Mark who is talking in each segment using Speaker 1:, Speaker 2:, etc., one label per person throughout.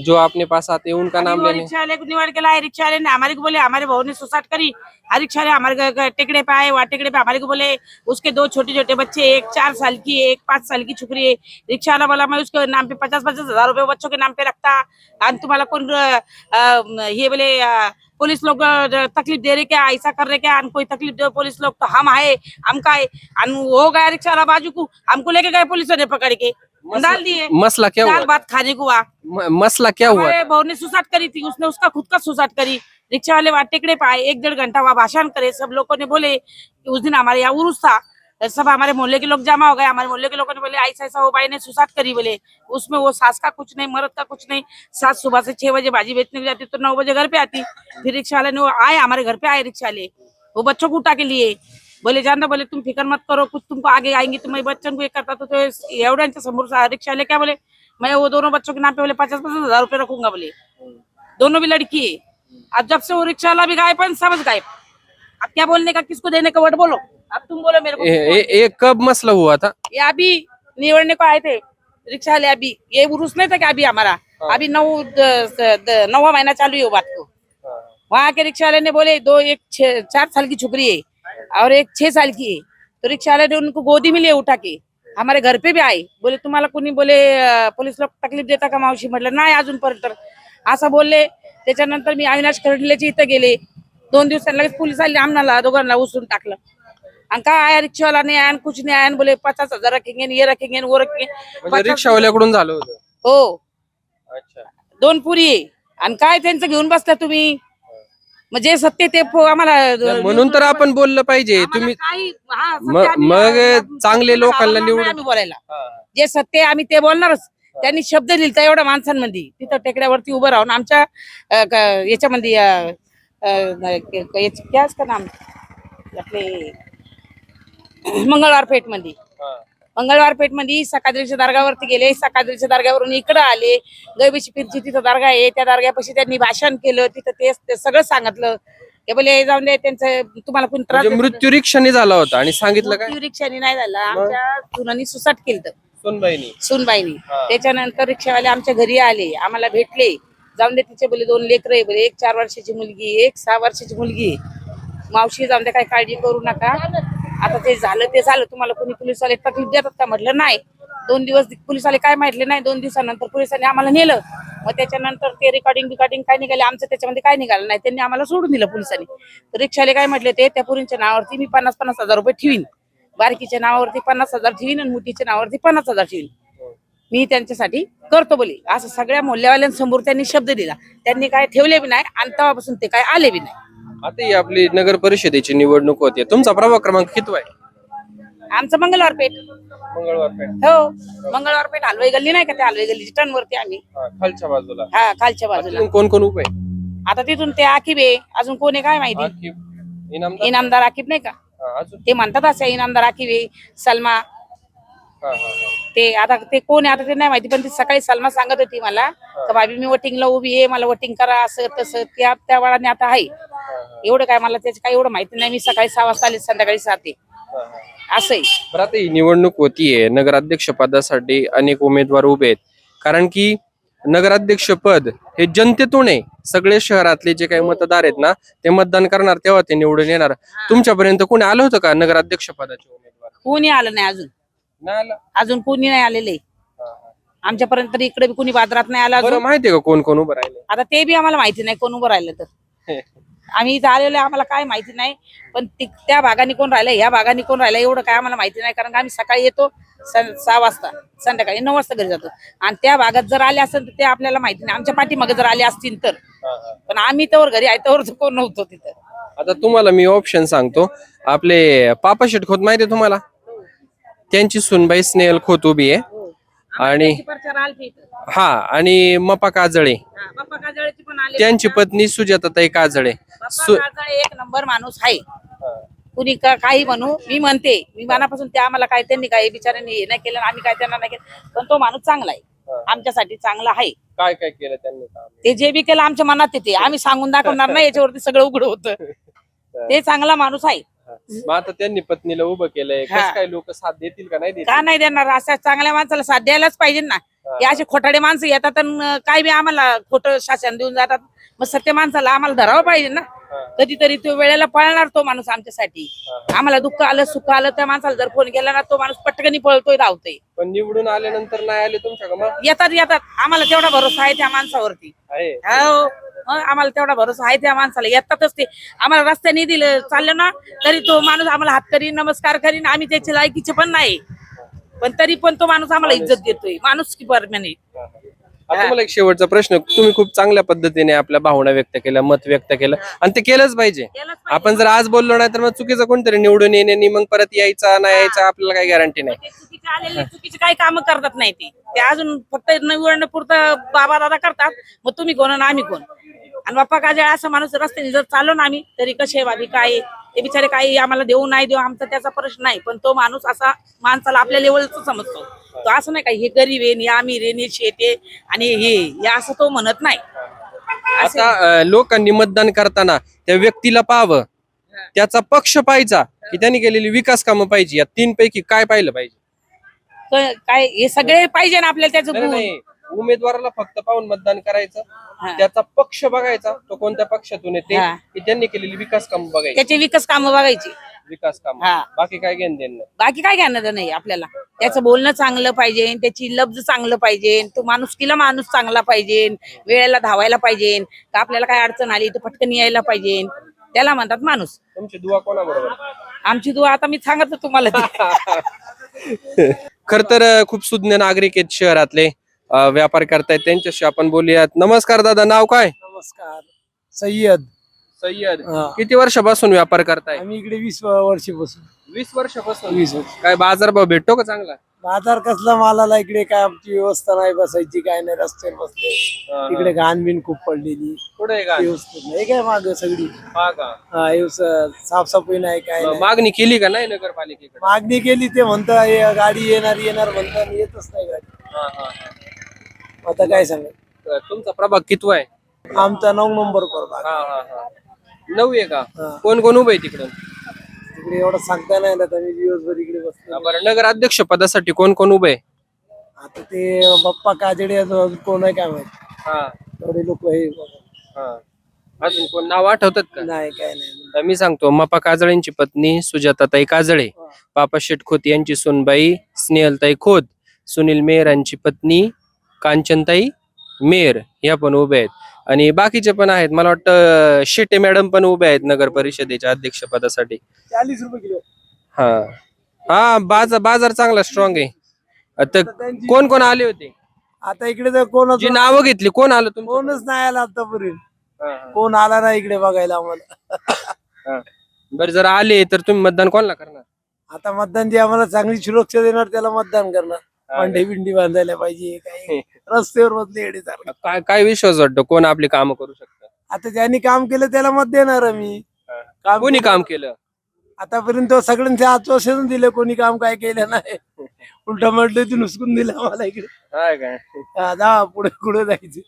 Speaker 1: जो आपने पास आते हैं उनका नाम लेने।
Speaker 2: रिक्शा वाले को निवाड़ के लाए रिक्शा वाले ने हमारे को बोले हमारे बहू ने सुसाट करी। हर रिक्शा वाले हमारे टेकड़े पे आए वहाँ टेकड़े पे हमारे को बोले उसके दो छोटे छोटे बच्चे एक चार साल की एक पाँच साल की छोकरी है। रिक्शा वाला बोला मैं उसके नाम पे पचास पचास हज़ार रुपए बच्चों के नाम पे रखता। अ, अ, ये बोले पुलिस लोग तकलीफ़ दे रहे क्या? ऐसा कर रहे क्या? कोई तकलीफ़ दे पुलिस लोग तो हम आए हम का हो गया रिक्शा वाला बाजू को हमको लेके गए पुलिस ने पकड़ के। डाल दिए
Speaker 1: मसला क्या
Speaker 2: दाल
Speaker 1: हुआ
Speaker 2: भात खाने को हुआ
Speaker 1: म- मसला क्या हुआ?
Speaker 2: हमारे बहू ने सुसाट करी थी उसने उसका खुद का सुसाट करी। रिक्शा वाले वहाँ टेकड़े पे आए एक डेढ़ घंटा वहाँ भाषण करे। सब लोगों ने बोले कि उस दिन हमारे यहाँ उर्स था। सब हमारे मोहल्ले के लोग जमा हो गए। हमारे मोहल्ले के लोगों ने बोले ऐसा ऐसा वो भाई ने सुसाट करी बोले। उसमें वो सास का कुछ नहीं मर्द का कुछ नहीं। सास सुबह से छह बजे भाजी बेचने को जाती तो नौ बजे घर पे आती। फिर रिक्शा वाले ने वो आए हमारे घर पे आए रिक्शा वाले वो बच्चों को उठा के लिए। बोले जान बोले तुम फिक्र मत करो कुछ तुमको आगे आएंगे तो मैं बच्चों को ये करता तो, तो एवढ्यांच्या समोर रिक्शा वाले क्या बोले मैं वो दोनों बच्चों के नाम पे बोले पचास पचास हजार रुपये रखूंगा बोले. दोनों भी लड़की. है अब जब से वो रिक्शा वाला भी गायब है समझ गायब. अब क्या बोलने का किसको देने का वर्ड बोलो? अब तुम बोलो मेरे को
Speaker 1: ए, ए, ए, कब मसला हुआ था?
Speaker 2: ये अभी निवड़ने को आए थे रिक्शा वाले अभी. ये उर्स नहीं था क्या अभी हमारा. अभी नौ नौवा महीना चालू है वो बात को. वहाँ के रिक्शा वाले ने बोले दो एक चार साल की छोकरी है. और एक छह साल की है। तो रिक्शा वाले ने उनको गोदी में लिए उठा के हमारे घर पे भी आए। बोले तुम्हाला कोणी बोले पोलीस लोक तकलीफ देता का मावशी? म्हटलं नाही अजूनपर्यंत असं बोलले. त्याच्यानंतर मी अविनाश खरडलेच्या इथं गेले. दोन दिवसांनी लगेच पोलीस आले आम्हाला दोघांना उचलून टाकलं. आणि काय आया रिक्षावाला नाही आया कुछ नाही आया बोले पचास हजार रखेंगे ये रखेंगे वो रखेंगे.
Speaker 1: म्हणजे रिक्षावाल्याकडून झालं होतं?
Speaker 2: हो.
Speaker 1: अच्छा.
Speaker 2: दोन पुरी आणि काय त्यांचं घेऊन बसता तुम्ही? म्हणजे सत्य ते पो- आम्हाला
Speaker 1: म्हणून तर आपण बोललं पाहिजे.
Speaker 2: आम्हाला
Speaker 1: तुम्ही
Speaker 2: काही- हा, सत्य
Speaker 1: मग-
Speaker 2: आम्ही-
Speaker 1: मग
Speaker 2: आम्ही-
Speaker 1: चांगले लोकांना निवडून-
Speaker 2: बोलायला जे सत्य आहे आम्ही ते बोलणारच. त्यांनी शब्द दिलता एवढ्या माणसांमध्ये. तिथं टेकड्यावरती उभं राहून आमच्या अं, क- याच्यामध्ये अं, अं, क- क- याच- क्या इसका नाम? आपले मंगळवार पेठ मंगळवार पेठमध्ये सकाळच्या दर्गावरती गेले. सकाळच्या दर्गावरून इकडं आले. गैबीची पिरची तिथं दर्गा आहे. त्या दर्ग्यापाशी त्यांनी भाषण केलं. तिथं ते ते सगळं सांगितलं. ते बोले जाऊन दे त्यांचं तुम्हाला कोणी त्रास
Speaker 1: म्हणजे मृत्यू रिक्षाने झाला होता आणि सांगितलं काय?
Speaker 2: मृत्यू रिक्षाने नाही झाला. आमच्या सुनानी सुसाट केलं
Speaker 1: सोनबाईनी.
Speaker 2: सुनबाईनी.
Speaker 1: हा.
Speaker 2: त्याच्यानंतर रिक्षावाले आमच्या घरी आले. आम्हाला भेटले. जाऊन दे तिचे बोले दोन लेकर आहे बोले एक चार वर्षाची मुलगी एक सहा वर्षाची मुलगी आहे. मावशी जाऊन दे काही काळजी करू नका. आता ते झालं ते झालं. तुम्हाला कोणी पोलिसवाले तकलीफ देतात का? म्हटलं नाही. दोन दिवस पोलिसवाले काय माहितले नाही. दोन दिवसानंतर पोलिसांनी आम्हाला नेलं. मग त्याच्यानंतर ते रेकॉर्डिंग बिकॉर्डिंग काय निघाले? आमचं त्याच्यामध्ये काय निघालं नाही. त्यांनी आम्हाला सोडून दिलं पोलिसांनी. तर रिक्षाले काय म्हटले ते त्या पुरींच्या नावावरती मी पन्नास पन्नास हजार रुपये ठेवीन. बारकीच्या नावावरती पन्नास हजार ठेवीन आणि मुठीच्या नावावरती पन्नास हजार ठेवीन. मी त्यांच्यासाठी करतो बोली. असं सगळ्या मूल्यवाल्यांसमोर त्यांनी शब्द दिला. त्यांनी काय ठेवले बी नाही आणि तेव्हापासून ते काय आले बी नाही.
Speaker 1: आता ही आपली नगर परिषदेची निवडणूक होती. तुमचा प्रभाग क्रमांक किती आहे?
Speaker 2: आमचं मंगळवार पेठ.
Speaker 1: मंगळवार पेठ.
Speaker 2: हो मंगळवार पेठ हलवाई गल्ली नाही का त्या हलवाई गल्लीच्या टर्न वरती आम्ही.
Speaker 1: हा, खालच्या बाजूला.
Speaker 2: हा खालच्या बाजूला.
Speaker 1: कोण कोण उभे आहे?
Speaker 2: आता तिथून ते आकिब आहे. अजून कोण आहे काय माहिती?
Speaker 1: आकिब, इनामदार?
Speaker 2: इनामदार आकिब नाही का?
Speaker 1: हा, अजून?
Speaker 2: ते म्हणतात असे इनामदार आकिब आहे. सलमा. ते आता ते कोण आहे आता ते नाही माहिती पण ती सकाळी सलमा सांगत होती मला का भाभी मी वोटिंगला उभी आहे मला वोटिंग करा असं तसं त्या त्या वेळाने आता आहे. एवढं काय मला त्याचं काही एवढं माहिती नाही मी सकाळी सहा वाजता आले संध्याकाळी सात आहे. असं आहे.
Speaker 1: बरं आता ही निवडणूक होतीये नगराध्यक्ष पदासाठी अनेक उमेदवार उभे आहेत. कारण की नगराध्यक्ष पद हे जनतेतून आहे. सगळे शहरातले जे काही मतदार आहेत ना ते मतदान करणार तेव्हा ते निवडून येणार. तुमच्यापर्यंत कोणी आलं होतं का नगराध्यक्ष पदाचे उमेदवार?
Speaker 2: कोणी आलं नाही अजून.
Speaker 1: नाही आलं?
Speaker 2: अजून कोणी नाही आलेले. आमच्यापर्यंत तरी इकडे बी कोणी बाजारात नाही आलं
Speaker 1: बरं
Speaker 2: अजून.
Speaker 1: माहितीये का कोण कोण उभं राहिले
Speaker 2: आता ते बी आम्हाला माहिती नाही कोण उभं राहिलं तर. आम्ही इथं आलेलो आहे, आम्हाला काय माहिती नाही. पण ती- त्या भागाने कोण राहिलं ह्या भागाने कोण राहिलं एवढं काय आम्हाला माहिती नाही. कारण का आम्ही सकाळी येतो सं- सहा वाजता संध्याकाळी नऊ वाजता घरी जातो. आणि त्या भागात जर आले असेल तर ते आपल्याला माहिती नाही. आमच्या पाठीमागे जर आले असतील तर.
Speaker 1: हा, हा.
Speaker 2: पण आम्ही तर घरी आहे तर कोण नव्हतो तिथं.
Speaker 1: आता तुम्हाला मी ऑप्शन सांगतो. आपले पापा शेट खोत माहितीये तुम्हाला? त्यांची सुनबाई स्नेहल खोत उभी आहे. आणि
Speaker 2: आलते इथं.
Speaker 1: हा आणि मपा काजळे.
Speaker 2: हा, बाप्पा काजळेची पण आले
Speaker 1: त्यांची पत्नी सुजाताताई काजळे. सु-
Speaker 2: एक नंबर माणूस आहे. कुणी का- काही म्हणू मी म्हणते मी मनापासून ते आम्हाला काय त्यांनी काय बिचाऱ्यांनी हे नाही केलं आणि आम्ही काय त्यांना नाही केलं. पण तो माणूस चांगला आहे. आमच्यासाठी चांगला आहे.
Speaker 1: काय काय केलं त्यांनी काम?
Speaker 2: ते जे बी केलं आमच्या मनात येते. आम्ही सांगून दाखवणार नाही याच्यावरती सगळं उघड होतं. ते चांगला माणूस आहे.
Speaker 1: मग आता त्यांनी पत्नीला उभं केलंय. कसं काय लोक साथ देतील का? नाही देतील?
Speaker 2: का नाही देणार? अशा चांगल्या माणसाला साथ द्यायलाच पाहिजे ना. हे. असे खोटाडे माणसं येतात आणि काय बी आम्हाला खोटं शासन देऊन जातात. मग सत्य माणसाला आम्हाला धरावं पाहिजे ना. कधीतरी तो वेळेला पळणार तो माणूस आमच्यासाठी. आम्हाला दुःख आलं सुख आलं त्या माणसाला जर फोन केला ना तो माणूस पटकनी पळतोय धावतोय.
Speaker 1: पण निवडून आल्यानंतर नाही आले तुमच्या का मग?
Speaker 2: येतात येतात. आम्हाला तेवढा भरोसा आहे त्या माणसावरती.
Speaker 1: आहे.
Speaker 2: हो. आम्हाला तेवढा भरोसा आहे त्या माणसाला. येतातच ते. आम्हाला रस्त्याने दिलं. चाललं ना तरी तो माणूस आम्हाला हात करीन नमस्कार करीन. आम्ही त्याचे लायकीचे पण नाही. पण तरी पण तो माणूस आम्हाला इज्जत देतोय. माणूस की परमाने
Speaker 1: आता मला एक शेवटचा प्रश्न. तुम्ही खूप चांगल्या पद्धतीने आपल्या भावना व्यक्त केल्या मत व्यक्त केलं. आणि ते केलंच पाहिजे. आपण जर आज बोललो नाही तर मग चुकीचं कोणतरी निवडून येणे मग परत यायचा नाही यायचा आपल्याला काही गॅरंटी नाही.
Speaker 2: चुकीचे आलेले चुकीचे काही काम करतात नाही ते. ते अजून फक्त निवडणं बाबा दादा करतात. मग तुम्ही कोण आणि आम्ही कोण? आणि बाप्पा काजळ असं माणूस रस्त्याने जर चाललो ना आम्ही तरी कसे बाबी? काय ते बिचारे काही आम्हाला देऊ नाही देऊ आमचा त्याचा प्रश्न नाही. पण तो माणूस असा माणसाला आपल्या लेवलच समजतो. तो असं नाही का हे गरीब आहे हे आमिर आहे शेते आणि हे हे असं तो म्हणत नाही.
Speaker 1: आता लोकांनी मतदान करताना त्या व्यक्तीला पाहावं. त्याचा पक्ष पाहायचा की त्यांनी केलेली विकास कामं पाहिजे. या तीन पैकी काय पाहिलं पाहिजे?
Speaker 2: क- काय हे सगळे पाहिजे ना आपल्याला त्याचं
Speaker 1: नाही,
Speaker 2: गुण.
Speaker 1: नाही. उमेदवाराला फक्त पाहून मतदान करायचं.
Speaker 2: हा.
Speaker 1: त्याचा पक्ष बघायचा तो कोणत्या पक्षातून येते
Speaker 2: हा.
Speaker 1: की त्यांनी केलेली विकास कामं बघायची.
Speaker 2: त्याचे विकास कामं बघायची.
Speaker 1: विकास काम.
Speaker 2: हा.
Speaker 1: बाकी काय घेणं देणं नाही.
Speaker 2: बाकी काय घेणार नाही आपल्याला. त्याचं बोलणं चांगलं पाहिजे त्याची लब्ज चांगलं पाहिजे तो माणुसकीला माणूस चांगला पाहिजे वेळेला धावायला पाहिजे का आपल्याला काय अडचण आली तर पटकन यायला पाहिजे. त्याला म्हणतात माणूस.
Speaker 1: तुमची दुवा कोणाबरोबर?
Speaker 2: आमची दुआ आता मी सांगत तुम्हाला ती.
Speaker 1: खर तर खूप सुज्ञ नागरिक आहेत शहरातले. अं, व्यापार करतायत त्यांच्याशी आपण बोलूयात. नमस्कार दादा नाव काय?
Speaker 3: नमस्कार. सय्यद.
Speaker 1: सय्यद.
Speaker 3: हा.
Speaker 1: किती वर्षापासून व्यापार करताय?
Speaker 3: आम्ही इकडे वीस वर्षीपासून.
Speaker 1: वीस वर्षापासून.
Speaker 3: वीस वर्ष.
Speaker 1: काय बाजारभाव भेटतो का चांगला?
Speaker 3: बाजार कसला मालाला इकडे काय आमची व्यवस्था नाही बसायची काय नाही रस्त्यावर बसले. इकडे घाण बिन खूप पडलेली.
Speaker 1: कुठे आहे
Speaker 3: व्यवस्थित नाही. काय माग सगळी?
Speaker 1: हा का
Speaker 3: हा, व्यवस्था- साफसफाई नाही काय नाही.
Speaker 1: मागणी केली का नाही नगरपालिकेकडे?
Speaker 3: मागणी केली ते म्हणता "ये गाडी येणार येणार म्हणता आणि येतच नाही गाडी.
Speaker 1: हा, हा, हा.
Speaker 3: आता काय
Speaker 1: तर तुमचा प्रभाग कितवा आहे?
Speaker 3: आमचा नऊ नंबर प्रभाग.
Speaker 1: हा, हा, हा. नऊ आहे का?
Speaker 3: हा.
Speaker 1: कोण कोण उभे तिकडं
Speaker 3: तिकडे एवढं सांगता नाही ना आम्ही दिवसभर इकडे बसतो
Speaker 1: बरं नगर अध्यक्ष पदासाठी कोण कोण उभे?
Speaker 3: आता ते बाप्पा काजडे अजून कोण आहे काय माहीत.
Speaker 1: हा.
Speaker 3: एवढे लोक हे बघा.
Speaker 1: हा. अजून कोण नाव आठवतात का?
Speaker 3: नाही काय नाही.
Speaker 1: तर मी सांगतो मपा काजळेंची पत्नी सुजाताताई काजळे पापा शेट खोत यांची सुनबाई स्नेहलताई खोत सुनील मेहर यांची पत्नी कांचनताई मेहर या पण उभे आहेत. आणि बाकीचे पण आहेत. मला वाटतं शेटे मॅडम पण उभे आहेत नगर परिषदेच्या अध्यक्षपदासाठी.
Speaker 3: चाळीस रुपये किलो.
Speaker 1: हा. हा बाजार बाजार चांगला स्ट्रॉंग आहे. आता कोण कोण आले होते?
Speaker 3: आता इकडे तर कोण
Speaker 1: जी नावं घेतली कोण आलं तुमचं
Speaker 3: कोणच नाही आला आतापर्यंत. कोण आला नाही इकडे बघायला आम्हाला.
Speaker 1: बरं जर आले तर तुम्ही मतदान कोणाला करणार?
Speaker 3: आता मतदान जे आम्हाला चांगली सुरक्षा देणार त्याला मतदान करणार. पांढे बिंडी बांधायला पाहिजे काही रस्त्यावर बसले येडे सारखं.
Speaker 1: काय काय विश्वास वाटतो? कोण आपली कामं करू शकतं?
Speaker 3: आता ज्यांनी काम केलं त्याला मत देणार काम
Speaker 1: कोणी काम केलं?
Speaker 3: आतापर्यंत सगळ्यांचे आश्वासन दिले कोणी काम काय केलं नाही. उलट म्हटलं ते नुसकून दिलं आम्हाला इकडे.
Speaker 1: हाय काय?
Speaker 3: हा, जा पुढे पुढे जायचं.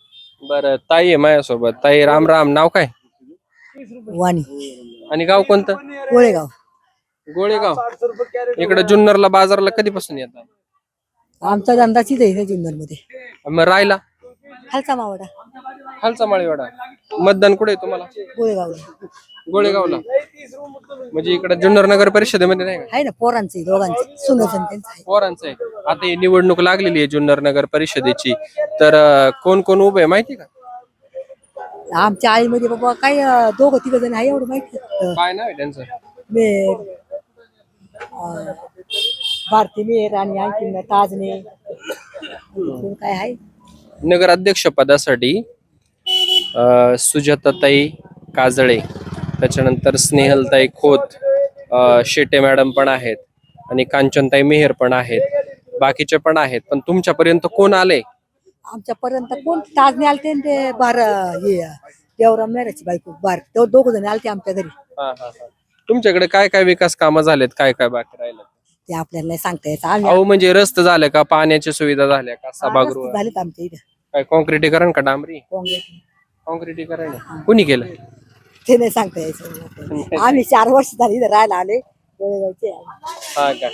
Speaker 1: बरं ताई आहे माझ्यासोबत. ताई राम राम. नाव काय?
Speaker 4: वाणी.
Speaker 1: आणि गाव कोणतं?
Speaker 4: कोळेगाव.
Speaker 1: गोळेगाव. इकडे जुन्नरला बाजारला कधीपासून येतात?
Speaker 4: आमचा धंदा तिथे आहे जुन्नरमध्ये
Speaker 1: मग राहिला?
Speaker 4: खालचा मावडा
Speaker 1: खालचा माळीवाडा. मतदान कुठे आहे तुम्हाला?
Speaker 4: कोळेगावला
Speaker 1: गोळेगावला. म्हणजे इकडे जुन्नर नगर परिषदेमध्ये नाही का?
Speaker 4: आहे ना पोरांचे दोघांचे सुनच त्यांचं आहे.
Speaker 1: पोरांचं आहे. आता ही निवडणूक लागलेली आहे जुन्नर नगर परिषदेची. तर अं, कोण कोण उभे आहे माहिती का?
Speaker 4: आमच्या आईमध्ये बाबा काय अं, दोघं तिघ जण आहे एवढं माहिती.
Speaker 1: काय नाव आहे त्यांचं?
Speaker 4: भारती मेर आणि आणखी ताजने. काय आहे?
Speaker 1: नगर अध्यक्ष पदासाठी अ, सुजाताताई काजळे त्याच्यानंतर स्नेहलताई खोत अ, शेटे मॅडम पण आहेत आणि कांचनताई मेहर पण आहेत. बाकीचे पण आहेत पण तुमच्यापर्यंत कोण आले?
Speaker 4: आमच्यापर्यंत कोण? ताजने आलते ते बार हे देवराम मेराची बायको बार. तो दोघ जण आलते आमच्या घरी.
Speaker 1: तुमच्याकडे काय काय विकास कामं झालेत? काय काय बाकी राहिलं?
Speaker 4: ते आपल्याला नाही सांगता येत आम्ही
Speaker 1: अहो म्हणजे रस्ते झाले का? पाण्याची सुविधा झाल्या का? सभागृह?
Speaker 4: झालेत आमच्या इथे.
Speaker 1: काय का डांबरी?
Speaker 4: काँग्रेस
Speaker 1: कॉन्क्रिटीकरण? आहे. कुणी केलं?
Speaker 4: ते नाही सांगता यायचं. आम्ही चार वर्ष झाली इथं राहायला आले गोळेगावचे. आहे.
Speaker 1: हा का?